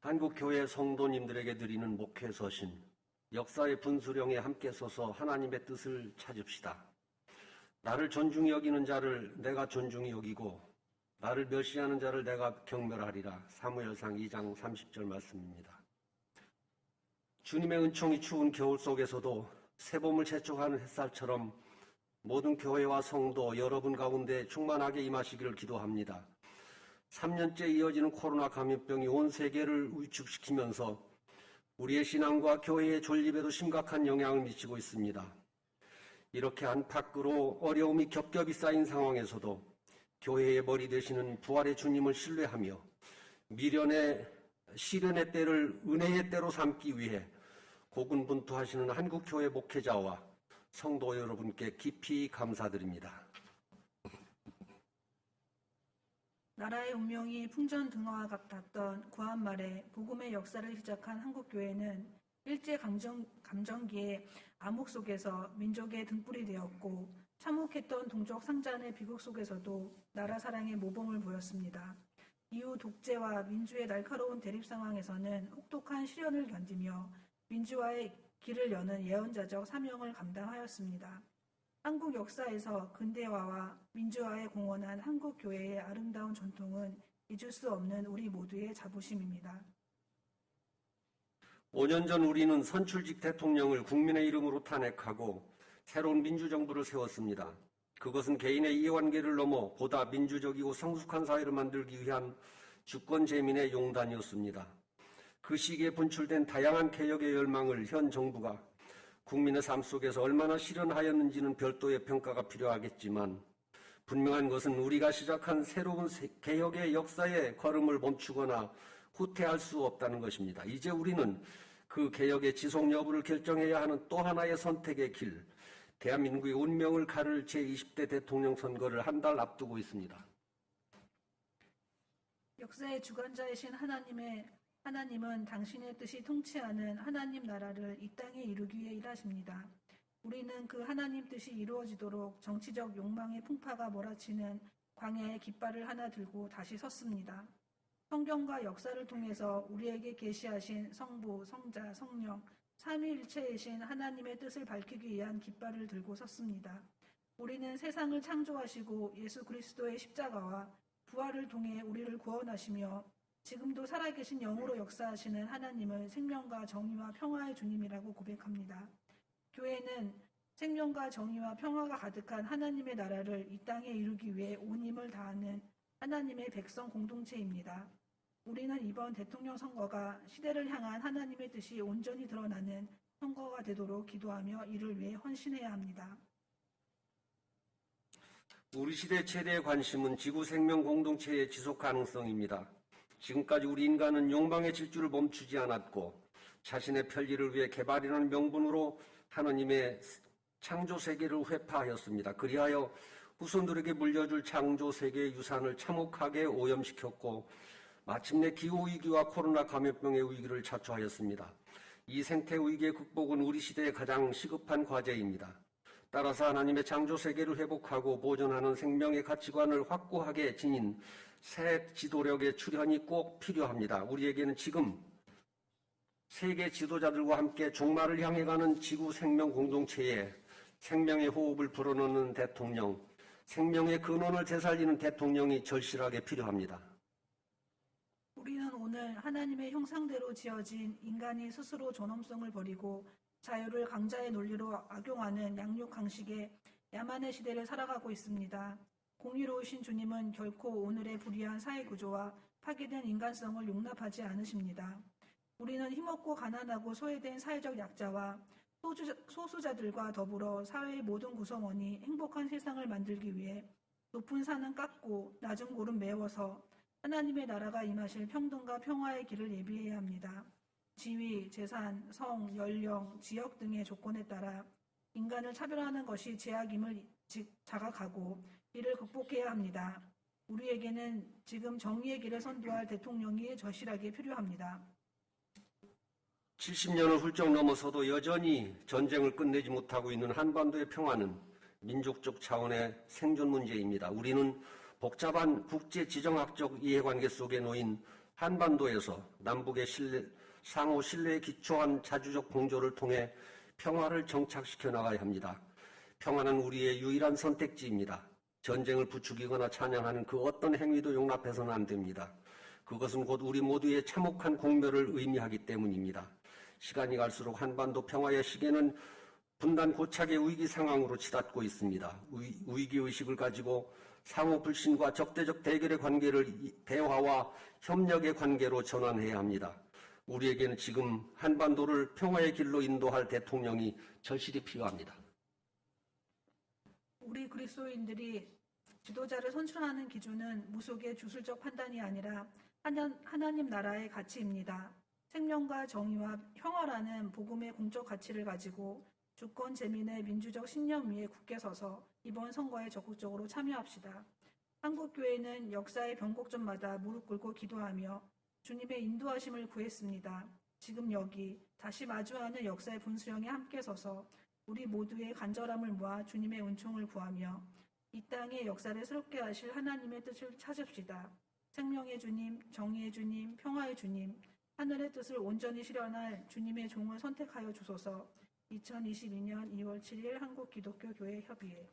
한국교회 성도님들에게 드리는 목회 서신, 역사의 분수령에 함께 서서 하나님의 뜻을 찾읍시다. 나를 존중히 여기는 자를 내가 존중히 여기고 나를 멸시하는 자를 내가 경멸하리라. 사무엘상 2장 30절 말씀입니다. 주님의 은총이 추운 겨울 속에서도 새봄을 재촉하는 햇살처럼 모든 교회와 성도 여러분 가운데 충만하게 임하시기를 기도합니다. 3년째 이어지는 코로나 감염병이 온 세계를 위축시키면서 우리의 신앙과 교회의 존립에도 심각한 영향을 미치고 있습니다. 이렇게 안팎으로 어려움이 겹겹이 쌓인 상황에서도 교회의 머리 되시는 부활의 주님을 신뢰하며 미련의 시련의 때를 은혜의 때로 삼기 위해 고군분투하시는 한국교회 목회자와 성도 여러분께 깊이 감사드립니다. 나라의 운명이 풍전등화와 같았던 구한 말에 복음의 역사를 시작한 한국교회는 일제 강점, 감정기의 암흑 속에서 민족의 등불이 되었고 참혹했던 동족 상잔의 비극 속에서도 나라 사랑의 모범을 보였습니다. 이후 독재와 민주의 날카로운 대립 상황에서는 혹독한 시련을 견디며 민주화의 길을 여는 예언자적 사명을 감당하였습니다. 한국 역사에서 근대화와 민주화에 공헌한 한국 교회의 아름다운 전통은 잊을 수 없는 우리 모두의 자부심입니다. 5년 전 우리는 선출직 대통령을 국민의 이름으로 탄핵하고 새로운 민주정부를 세웠습니다. 그것은 개인의 이해관계를 넘어 보다 민주적이고 성숙한 사회를 만들기 위한 주권 재민의 용단이었습니다. 그 시기에 분출된 다양한 개혁의 열망을 현 정부가 국민의 삶 속에서 얼마나 실현하였는지는 별도의 평가가 필요하겠지만 분명한 것은 우리가 시작한 새로운 개혁의 역사에 걸음을 멈추거나 후퇴할 수 없다는 것입니다. 이제 우리는 그 개혁의 지속 여부를 결정해야 하는 또 하나의 선택의 길, 대한민국의 운명을 가를 제20대 대통령 선거를 한 달 앞두고 있습니다. 역사의 주관자이신 하나님의 하나님은 당신의 뜻이 통치하는 하나님 나라를 이 땅에 이루기 위해 일하십니다. 우리는 그 하나님 뜻이 이루어지도록 정치적 욕망의 풍파가 몰아치는 광야의 깃발을 하나 들고 다시 섰습니다. 성경과 역사를 통해서 우리에게 계시하신 성부, 성자, 성령, 삼위일체이신 하나님의 뜻을 밝히기 위한 깃발을 들고 섰습니다. 우리는 세상을 창조하시고 예수 그리스도의 십자가와 부활을 통해 우리를 구원하시며 지금도 살아계신 영으로 역사하시는 하나님을 생명과 정의와 평화의 주님이라고 고백합니다. 교회는 생명과 정의와 평화가 가득한 하나님의 나라를 이 땅에 이루기 위해 온 힘을 다하는 하나님의 백성 공동체입니다. 우리는 이번 대통령 선거가 시대를 향한 하나님의 뜻이 온전히 드러나는 선거가 되도록 기도하며 이를 위해 헌신해야 합니다. 우리 시대 최대의 관심은 지구 생명 공동체의 지속 가능성입니다. 지금까지 우리 인간은 욕망의 질주를 멈추지 않았고 자신의 편리를 위해 개발이라는 명분으로 하나님의 창조 세계를 회파하였습니다. 그리하여 후손들에게 물려줄 창조 세계의 유산을 참혹하게 오염시켰고 마침내 기후 위기와 코로나 감염병의 위기를 자초하였습니다. 이 생태 위기의 극복은 우리 시대의 가장 시급한 과제입니다. 따라서 하나님의 창조 세계를 회복하고 보존하는 생명의 가치관을 확고하게 지닌 새 지도력의 출현이 꼭 필요합니다. 우리에게는 지금 세계 지도자들과 함께 종말을 향해 가는 지구 생명 공동체에 생명의 호흡을 불어넣는 대통령, 생명의 근원을 되살리는 대통령이 절실하게 필요합니다. 우리는 오늘 하나님의 형상대로 지어진 인간이 스스로 존엄성을 버리고 자유를 강자의 논리로 악용하는 양육 강식의 야만의 시대를 살아가고 있습니다. 공의로우신 주님은 결코 오늘의 불의한 사회 구조와 파괴된 인간성을 용납하지 않으십니다. 우리는 힘없고 가난하고 소외된 사회적 약자와 소수자들과 더불어 사회의 모든 구성원이 행복한 세상을 만들기 위해 높은 산은 깎고 낮은 골은 메워서 하나님의 나라가 임하실 평등과 평화의 길을 예비해야 합니다. 지위, 재산, 성, 연령, 지역 등의 조건에 따라 인간을 차별하는 것이 죄악임을 자각하고 이를 극복해야 합니다. 우리에게는 지금 정의의 길을 선도할 대통령이 절실하게 필요합니다. 70년을 훌쩍 넘어서도 여전히 전쟁을 끝내지 못하고 있는 한반도의 평화는 민족적 차원의 생존 문제입니다. 우리는 복잡한 국제 지정학적 이해관계 속에 놓인 한반도에서 남북의 신뢰, 상호 신뢰에 기초한 자주적 공조를 통해 평화를 정착시켜 나가야 합니다. 평화는 우리의 유일한 선택지입니다. 전쟁을 부추기거나 찬양하는 그 어떤 행위도 용납해서는 안 됩니다. 그것은 곧 우리 모두의 참혹한 공멸을 의미하기 때문입니다. 시간이 갈수록 한반도 평화의 시계는 분단 고착의 위기 상황으로 치닫고 있습니다. 위, 기 의식을 가지고 상호 불신과 적대적 대결의 관계를 이- 대화와 협력의 관계로 전환해야 합니다. 우리에게는 지금 한반도를 평화의 길로 인도할 대통령이 절실히 필요합니다. 우리 그리스도인들이 지도자를 선출하는 기준은 무속의 주술적 판단이 아니라 하나- 하나님 나라의 가치입니다. 생명과 정의와 평화라는 복음의 공적 가치를 가지고 주권 재민의 민주적 신념 위에 굳게 서서 이번 선거에 적극적으로 참여합시다. 한국교회는 역사의 변곡점마다 무릎 꿇고 기도하며 주님의 인도하심을 구했습니다. 지금 여기 다시 마주하는 역사의 분수령에 함께 서서 우리 모두의 간절함을 모아 주님의 은총을 구하며 이 땅의 역사를 새롭게 하실 하나님의 뜻을 찾읍시다. 생명의 주님, 정의의 주님, 평화의 주님, 하늘의 뜻을 온전히 실현할 주님의 종을 선택하여 주소서. 2022년 2월 7일 한국기독교교회 협의회